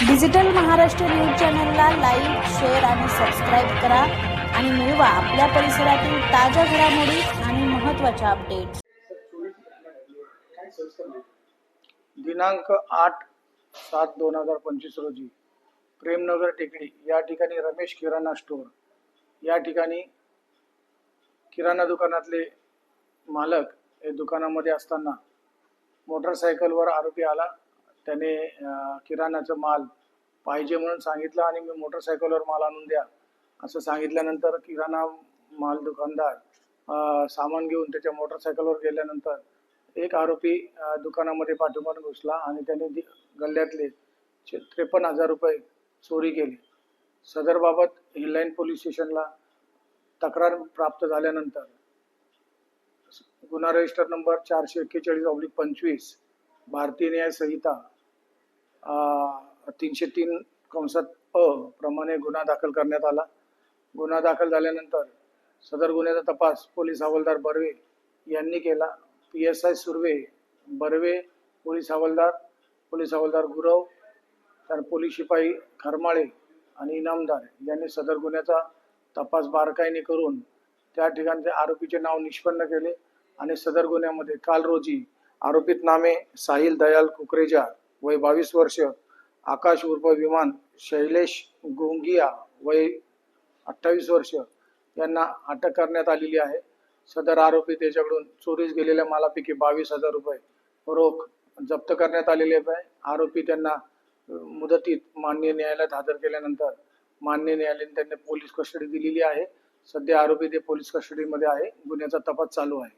Digital Maharashtra news चॅनलला like share आणि subscribe करा आणि मिळवा आपल्या परिसरातील ताज्या घडामोडी आणि महत्त्वाच्या अपडेट्स दिनांक आठ सात दोन हजार पंचवीस रोजी प्रेमनगर टेकडी या ठिकाणी रमेश किराणा स्टोअर या ठिकाणी किराणा दुकानातले मालक हे दुकानामध्ये असताना मोटरसायकलवर आरोपी आला. त्याने किराणाचा माल पाहिजे म्हणून सांगितलं आणि मी मोटरसायकलवर माल आणून द्या. असं सांगितल्यानंतर किराणा माल दुकानदार सामान घेऊन त्याच्या मोटरसायकलवर गेल्यानंतर एक आरोपी दुकानामध्ये पाठोपाठ घुसला आणि त्याने गल्ल्यातले त्रेपन्न हजार रुपये चोरी केली. सदरबाबत हिललाईन पोलीस स्टेशनला तक्रार प्राप्त झाल्यानंतर गुन्हा रजिस्टर नंबर चारशे एक्केचाळीस ऑब्लिक पंचवीस भारतीय न्याय संहिता तीनशे तीन कंसात अ प्रमाणे गुन्हा दाखल करण्यात आला. गुन्हा दाखल झाल्यानंतर सदर गुन्ह्याचा तपास पोलीस हवालदार बर्वे यांनी केला. P S I Surve Barve police हवालदार पोलीस हवालदार गुरव तर पोलीस शिपाई खरमाळे आणि इनामदार यांनी सदर गुन्ह्याचा तपास बारकाईने करून त्या ठिकाणचे आरोपीचे नाव निष्पन्न केले आणि सदर गुन्ह्यामध्ये काल रोजी आरोपित नामे साहिल दयाल कुकरेजा वय बावीस वर्ष आकाश उर्फ विमान शैलेश गोंगिया वय अठ्ठावीस वर्ष यांना अटक करण्यात आलेली आहे. सदर आरोपी त्याच्याकडून चोरीस गेलेल्या मालापैकी बावीस हजार रुपये रोख जप्त करण्यात आलेले आहे. आरोपी त्यांना मुदतीत मान्य न्यायालयात हजर केल्यानंतर मान्य न्यायालयाने त्यांना पोलीस कस्टडी दिलेली आहे. सध्या आरोपी ते पोलीस कस्टडीमध्ये आहे. गुन्ह्याचा तपास चालू आहे.